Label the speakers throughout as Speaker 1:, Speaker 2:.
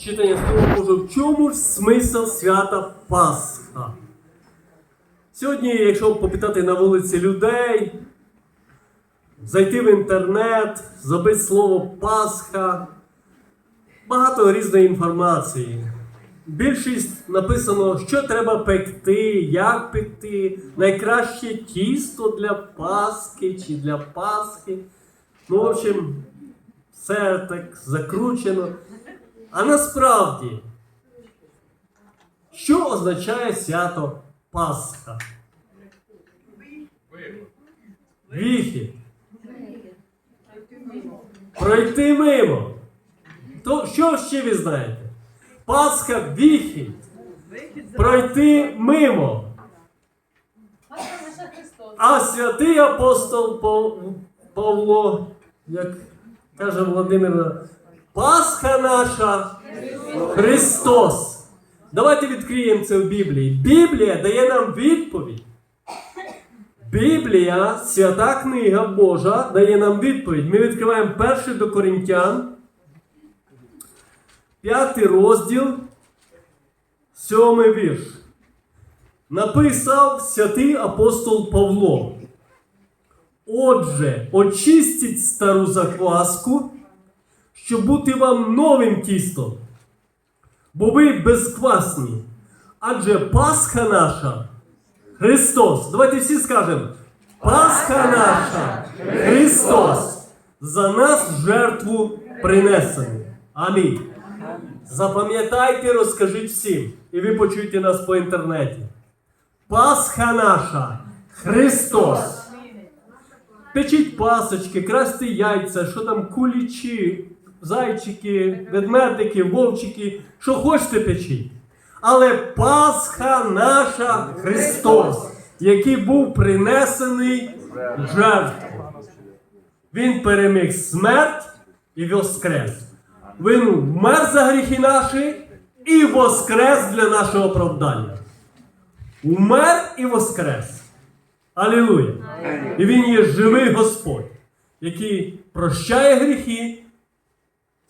Speaker 1: читання Слова Божого, в чому ж смисл свята Пасха? Сьогодні, якщо попитати на вулиці людей, зайти в інтернет, забити слово Пасха, багато різної інформації. Більшість написано, що треба пекти, як пекти, найкраще тісто для Пасхи чи для Пасхи. Ну, в общем, все так закручено. А насправді, що означає свято Пасха? Віхід. Пройти мимо. То що ще ви знаєте? Пасха віхід. Пройти мимо. А святий апостол Павло, як каже Володимир, Пасха наша Христос. Давайте відкриємо це в Біблії. Біблія дає нам відповідь. Біблія, свята книга Божа, дає нам відповідь. Ми відкриваємо перший до Коринтян, п'ятий розділ, сьомий вірш. Написав святий апостол Павло. Отже, очистіть стару закваску, щоб бути вам новим тістом, бо ви безквасні. Адже Пасха наша Христос. Давайте всі скажемо. Пасха наша Христос за нас жертву принесений. Амінь. Запам'ятайте, розкажіть всім, і ви почуєте нас по інтернеті. Пасха наша Христос. Печіть пасочки, красти яйця, що там кулічі, зайчики, ведмедики, вовчики, що хочете печіть. Але Пасха наша Христос, який був принесений в жертву. Він переміг смерть і воскрес. Він вмер за гріхи наші і воскрес для нашого оправдання. Умер і воскрес. Алілуя! І він є живий Господь, який прощає гріхи,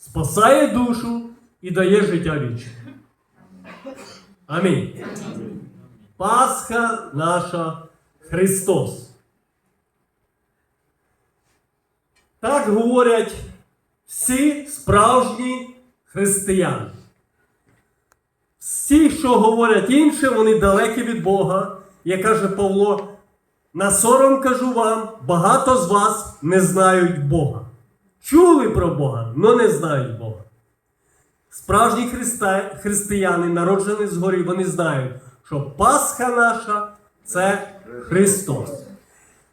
Speaker 1: спасає душу і дає життя вічне. Амінь. Пасха наша Христос. Так говорять всі справжні християни. Всі, що говорять інше, вони далекі від Бога. Як каже Павло, на сором кажу вам, багато з вас не знають Бога. Чули про Бога, але не знають Бога. Справжні христа... християни, народжені згорі, вони знають, що Пасха наша це Христос.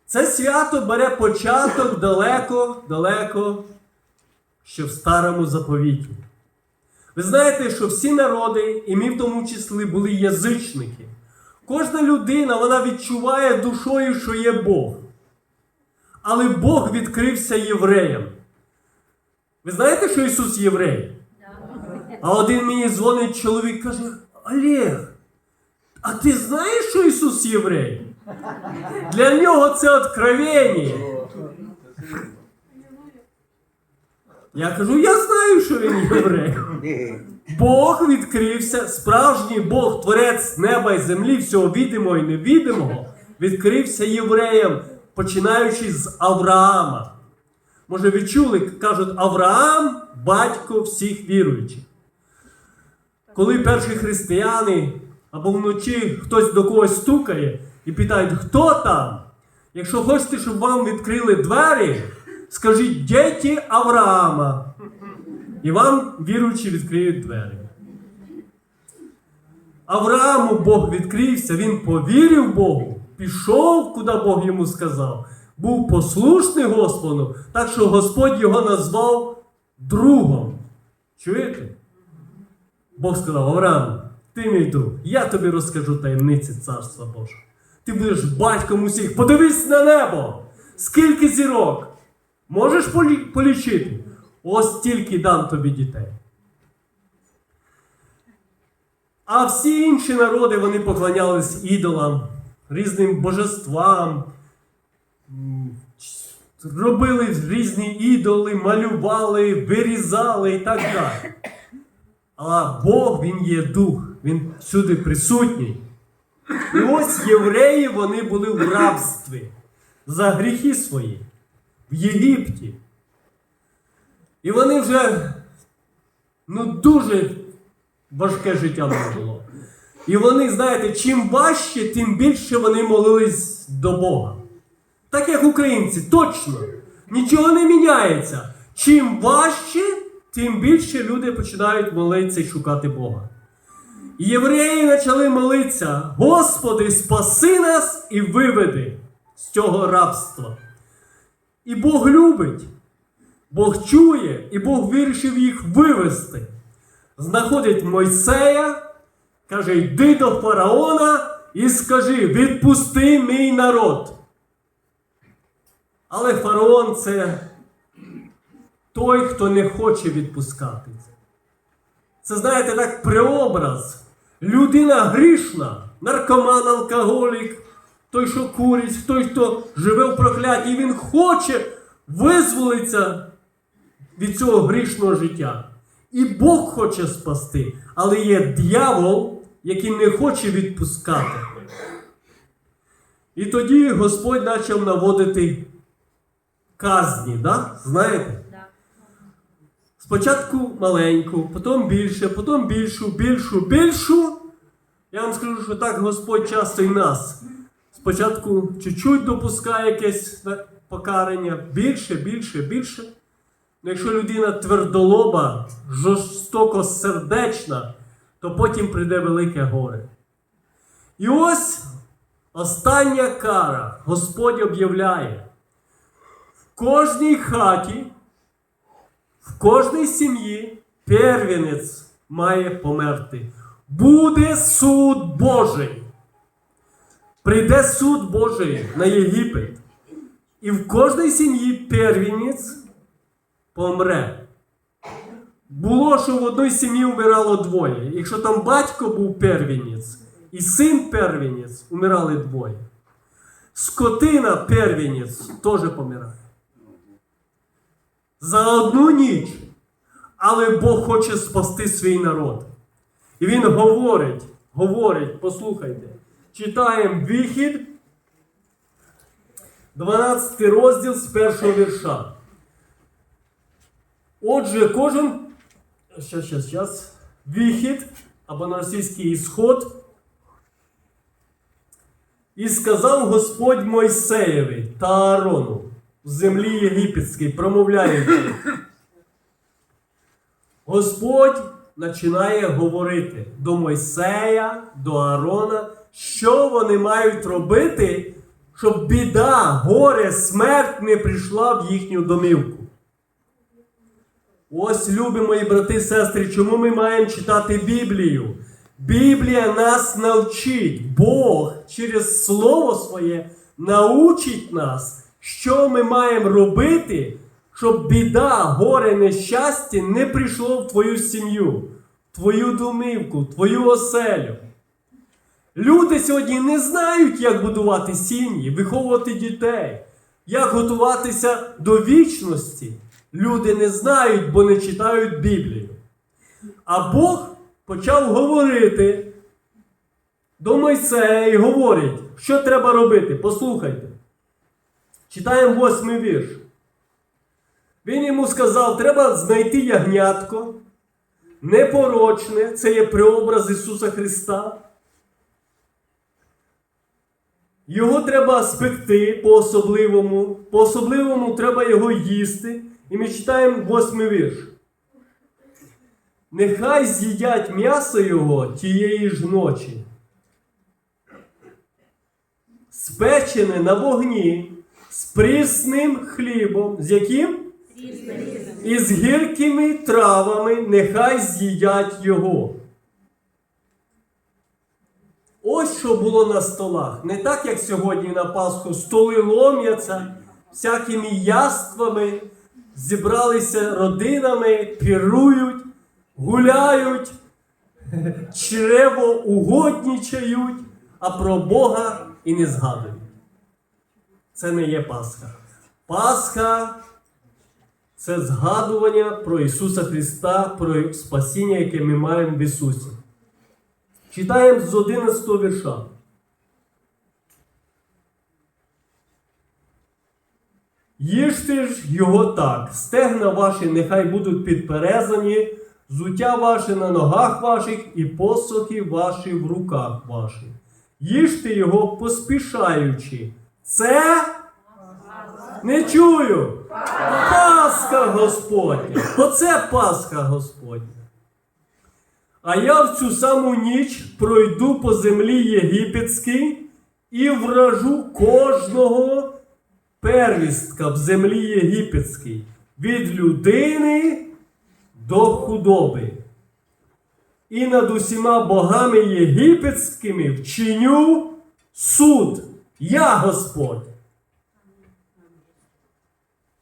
Speaker 1: Це свято бере початок далеко, далеко, ще в старому заповіті. Ви знаєте, що всі народи, і ми в тому числі були язичники. Кожна людина вона відчуває душою, що є Бог. Але Бог відкрився євреям. Ви знаєте, що Ісус єврей? А один мені дзвонить чоловік каже: Олег, а ти знаєш, що Ісус єврей? Для нього це откровення. Я кажу, я знаю, що він єврей. Бог відкрився, справжній Бог, творець неба і землі, всього відомого і невідомого, відкрився євреям, починаючи з Авраама. Може, ви чули, кажуть, Авраам батько всіх віруючих. Коли перші християни або вночі хтось до когось стукає і питають, хто там? Якщо хочете, щоб вам відкрили двері, скажіть діти Авраама. І вам віруючі відкриють двері. Аврааму Бог відкрився, він повірив Богу, пішов, куди Бог йому сказав, був послушний Господу, так що Господь його назвав другом. Чуєте? Бог сказав, Авраам, ти мій друг, я тобі розкажу таємниці Царства Божого. Ти будеш батьком усіх. Подивись на небо! Скільки зірок! Можеш полічити? Ось тільки дам тобі дітей. А всі інші народи вони поклонялись ідолам, різним божествам, робили різні ідоли, малювали, вирізали і так далі. А Бог Він є дух, Він всюди присутній. І ось євреї вони були в рабстві за гріхи свої в Єгипті. І вони вже ну, дуже важке життя було. І вони, знаєте, чим важче, тим більше вони молились до Бога. Так як українці, точно. Нічого не міняється. Чим важче, тим більше люди починають молитися і шукати Бога. І євреї почали молитися: Господи, спаси нас і виведи з цього рабства. І Бог любить, Бог чує, і Бог вирішив їх вивести. Знаходить Мойсея, каже: йди до фараона і скажи: відпусти мій народ. Але фараон це той, хто не хоче відпускати. Це, знаєте, так преобраз. Людина грішна, наркоман, алкоголік, той, що курить, той, хто живе в прокляті, і він хоче визволитися від цього грішного життя. І Бог хоче спасти, але є дьявол, який не хоче відпускати. І тоді Господь почав наводити казні, да? знаєте? Спочатку маленьку, потім більше, потім більшу, більшу, більшу. Я вам скажу, що так Господь часто і нас. Спочатку чуть-чуть допускає якесь покарання, більше, більше, більше. Ну, якщо людина твердолоба, жорстоко сердечна, то потім прийде велике горе. І ось остання кара Господь об'являє. Кожній хаті в кожній сім'ї первенець має померти. Буде суд Божий. Прийде суд Божий на Єгипет. І в кожній сім'ї первенець помре. Було, що в одній сім'ї вмирало двоє. Якщо там батько був первенець і син первенець, умирали двоє. Скотина первенець теж помирає за одну ніч. Але Бог хоче спасти свій народ. І Він говорить, говорить, послухайте, читаємо вихід, 12 розділ з першого вірша. Отже, кожен. Щас, щас, щас. Вихід, або на російський ісход. І сказав Господь Мойсеєві та Аарону в землі єгипетській, промовляючи. Господь починає говорити до Мойсея, до Аарона, що вони мають робити, щоб біда, горе, смерть не прийшла в їхню домівку. Ось, любі мої брати і сестри, чому ми маємо читати Біблію? Біблія нас навчить, Бог через Слово Своє научить нас, що ми маємо робити, щоб біда, горе, нещастя не прийшло в твою сім'ю, твою домівку, твою оселю. Люди сьогодні не знають, як будувати сім'ї, виховувати дітей, як готуватися до вічності. Люди не знають, бо не читають Біблію. А Бог почав говорити до Мойсея і говорить, що треба робити. Послухайте. Читаємо восьмий вірш. Він йому сказав, треба знайти ягнятко, непорочне, це є преобраз Ісуса Христа. Його треба спекти по-особливому, по-особливому треба його їсти. І ми читаємо восьмий вірш. Нехай з'їдять м'ясо його тієї ж ночі. Спечене на вогні з прісним хлібом, з яким? І з гіркими травами нехай з'їдять його. Ось що було на столах. Не так, як сьогодні на Пасху, столи лом'яться всякими яствами, зібралися родинами, пірують, гуляють, чрево угоднічають, а про Бога і не згадують. Це не є Пасха. Пасха це згадування про Ісуса Христа, про спасіння, яке ми маємо в Ісусі. Читаємо з 11 вірша. Їжте ж його так, стегна ваші нехай будуть підперезані, зуття ваше на ногах ваших і посохи ваші в руках ваших. Їжте його поспішаючи. Це не чую. Пасха Господня. Оце Пасха Господня. А я в цю саму ніч пройду по землі єгипетській і вражу кожного первістка в землі єгипетській від людини до худоби. І над усіма богами єгипетськими вчиню суд. Я Господь.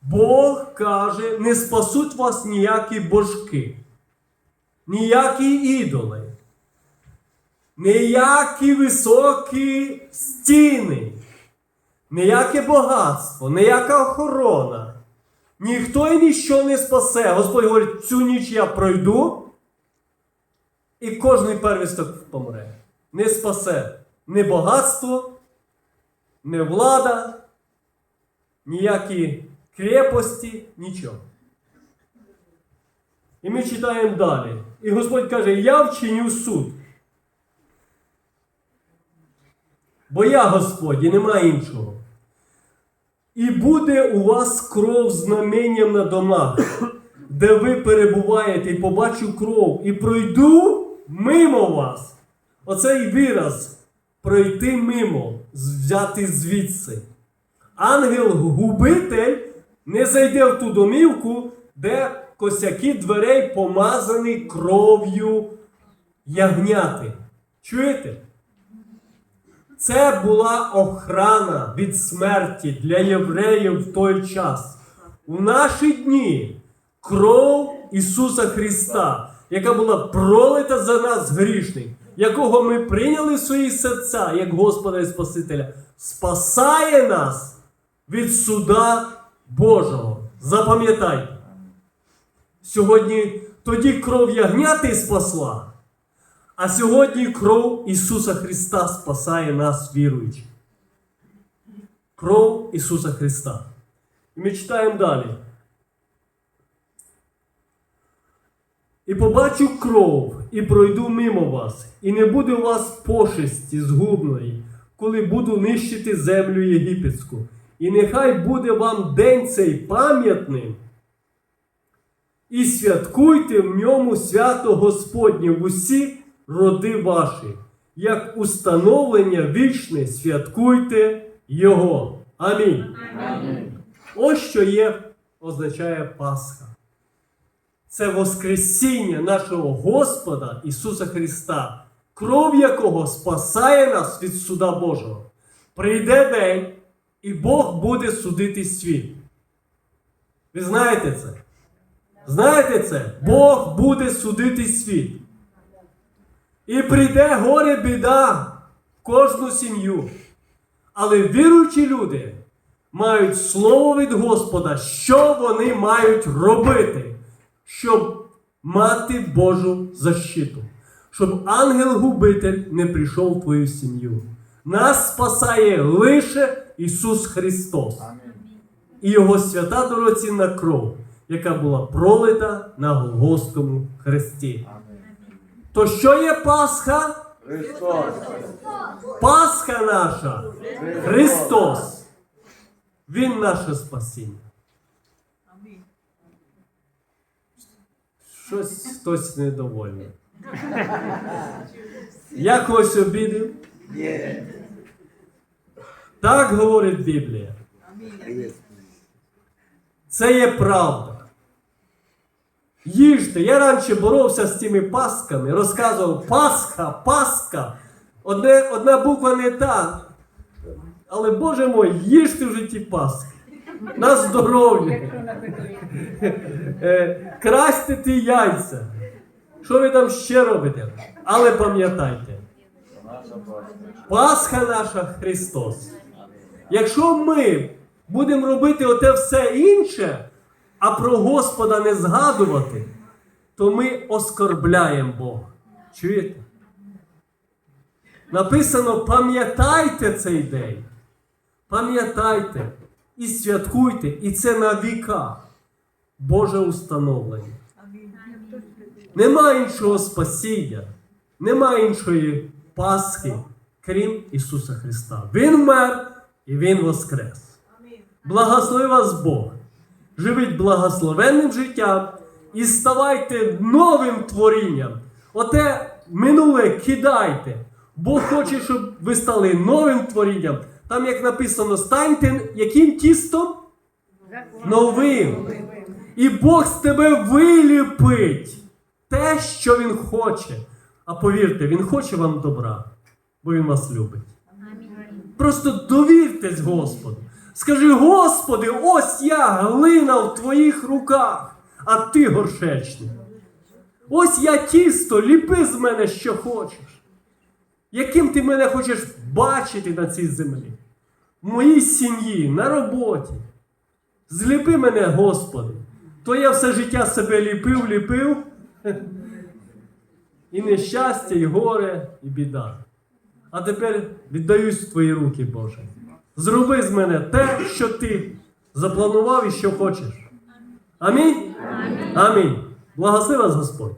Speaker 1: Бог каже, не спасуть вас ніякі божки, ніякі ідоли, ніякі високі стіни, ніяке багатство, ніяка охорона. Ніхто і ніщо не спасе. Господь говорить, цю ніч я пройду, і кожний первісток помре. Не спасе ні багатство, ні влада, ніякі крепості, нічого. І ми читаємо далі. І Господь каже: Я вчиню суд. Бо я Господь і нема іншого. І буде у вас кров знаменням на домах, де ви перебуваєте, і побачу кров, і пройду мимо вас. Оцей вираз пройти мимо, взяти звідси. Ангел-губитель не зайде в ту домівку, де косяки дверей помазані кров'ю ягняти. Чуєте? Це була охрана від смерті для євреїв в той час. У наші дні кров Ісуса Христа, яка була пролита за нас грішних, якого ми прийняли в свої серця як Господа і Спасителя, спасає нас від суда Божого. Запам'ятайте. Сьогодні тоді кров ягняти спасла, а сьогодні кров Ісуса Христа спасає нас віруючих. Кров Ісуса Христа. І ми читаємо далі. І побачу кров, і пройду мимо вас, і не буде у вас пошесті згубної, коли буду нищити землю єгипетську. І нехай буде вам день цей пам'ятним, і святкуйте в ньому свято Господнє в усі роди ваші, як установлення вічне святкуйте Його. Амінь. Ось що є, означає Пасха. Це Воскресіння нашого Господа Ісуса Христа, кров якого спасає нас від суда Божого. Прийде день, і Бог буде судити світ. Ви знаєте це? Знаєте це? Бог буде судити світ. І прийде горе біда в кожну сім'ю. Але віруючі люди мають слово від Господа, що вони мають робити, щоб мати Божу защиту, щоб ангел-губитель не прийшов в твою сім'ю. Нас спасає лише Ісус Христос і Його свята дорогоцінна кров, яка була пролита на Голгофському хресті. То що є Пасха?
Speaker 2: Христос.
Speaker 1: Пасха наша Христос. Він наше спасіння. Щось хтось недовольний. Я когось обідив? Так говорить Біблія. Це є правда. Їжте. Я раніше боровся з цими пасками, розказував Пасха, Пасха. Одне, одна буква не та. Але Боже мой, їжте в житті Пасхи. На здоров'я. Е, Красьте ті яйця. Що ви там ще робите? Але пам'ятайте. Пасха наша Христос. Якщо ми будемо робити оте все інше, а про Господа не згадувати, то ми оскорбляємо Бога. Чуєте? Написано: пам'ятайте цей день. Пам'ятайте і святкуйте, і це на віка. Боже установлення. Нема іншого спасіння, нема іншої Пасхи, крім Ісуса Христа. Він вмер і Він воскрес. Благослови вас Бог. Живіть благословенним життям і ставайте новим творінням. Оте минуле кидайте. Бог хоче, щоб ви стали новим творінням. Там, як написано, станьте яким тістом? Новим. І Бог з тебе виліпить те, що Він хоче. А повірте, Він хоче вам добра, бо Він вас любить. Просто довіртесь Господу. Скажи, Господи, ось я глина в твоїх руках, а ти горшечник. Ось я тісто, ліпи з мене, що хочеш. Яким ти мене хочеш бачити на цій землі? В моїй сім'ї, на роботі. Зліпи мене, Господи. То я все життя себе ліпив, ліпив. І нещастя, і горе, і біда. А тепер віддаюсь в твої руки, Боже. Зроби з мене те, що ти запланував і що хочеш. Амінь? Амінь. Благослови вас Господь.